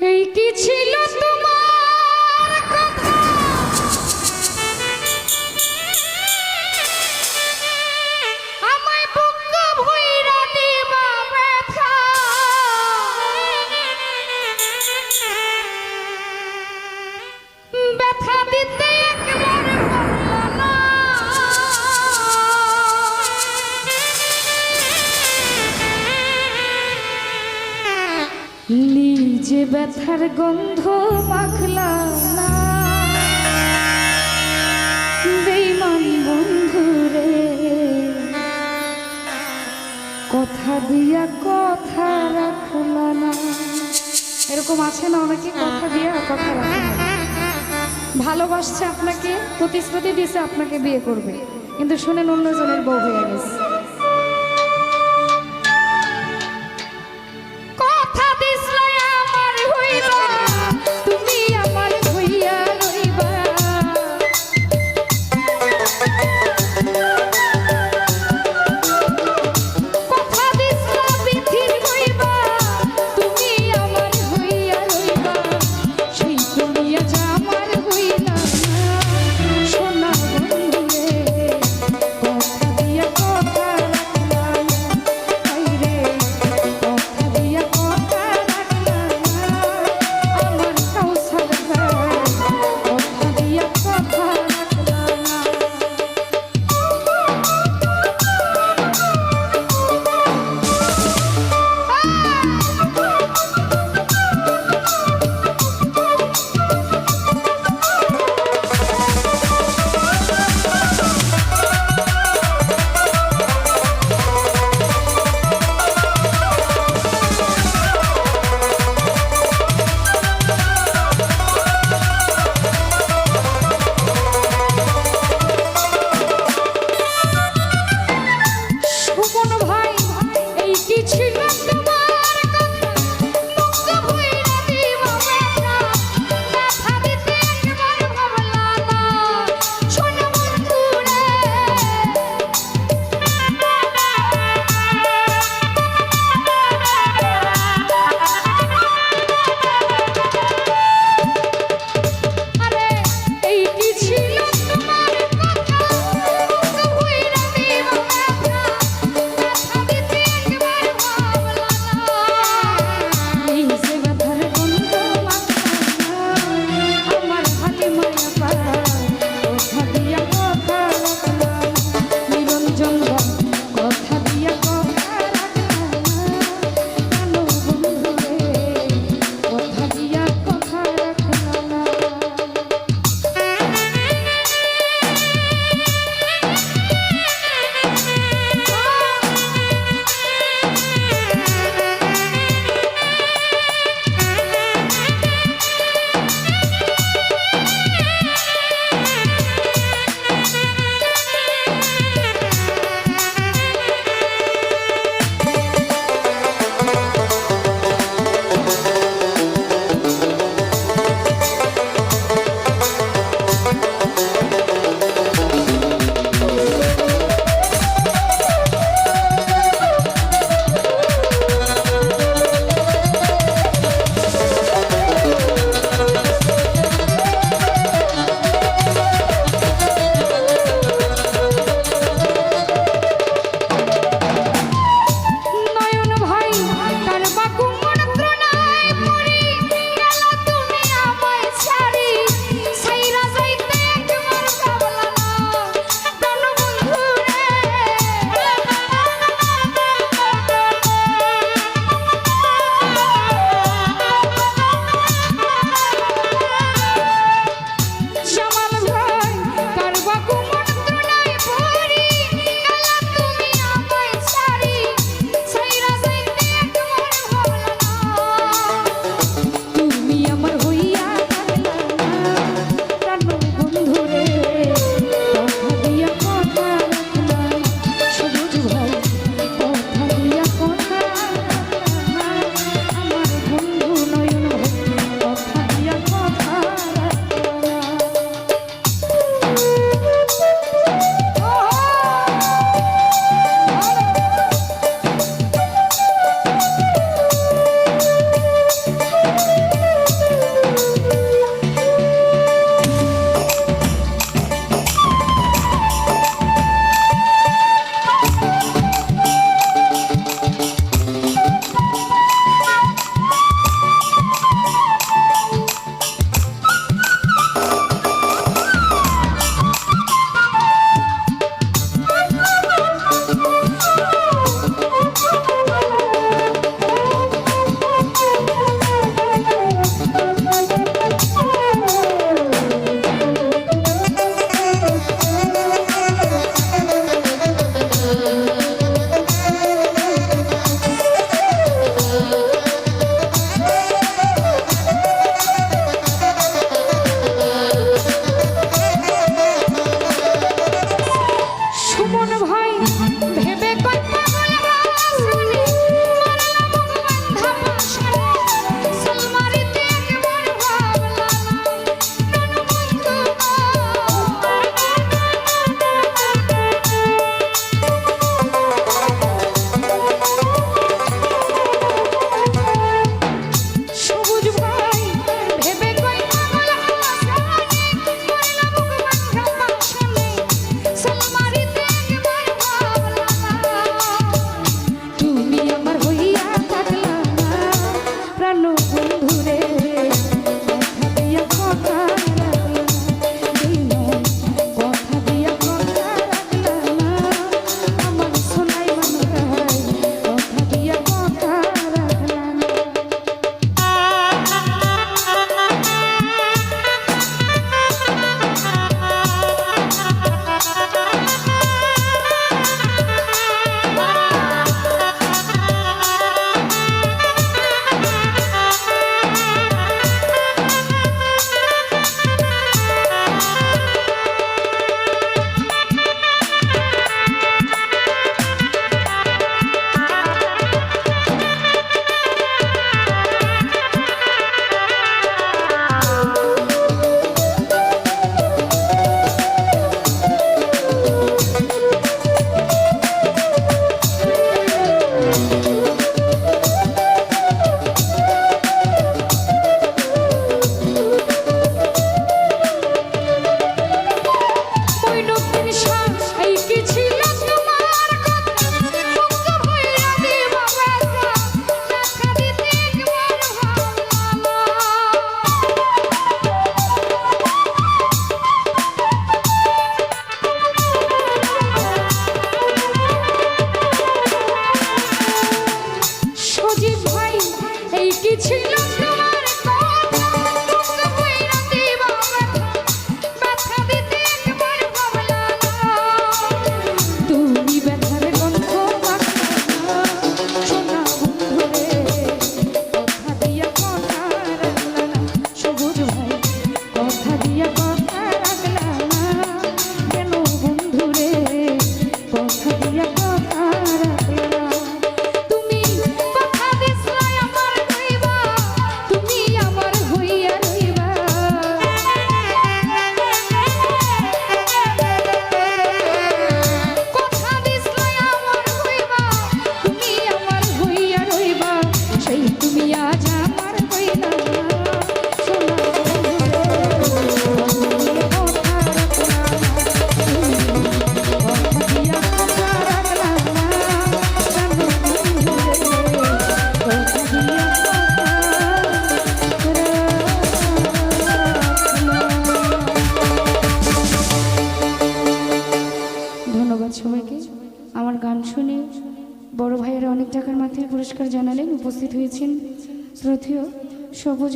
এই কি ছিল তোমার গাছার গন্ধ মাখলা না। বেইমান বন্ধু রে, কথা দিয়া কথা রাখলা না। এরকম আছে না অনেকে কথা দিয়া কথা রাখে ভালোবাসছে আপনাকে, প্রতিশ্রুতি দিছে আপনাকে বিয়ে করবে। কিন্তু শুনেন অন্যজনের বউ হয়ে গেছে। সবুজ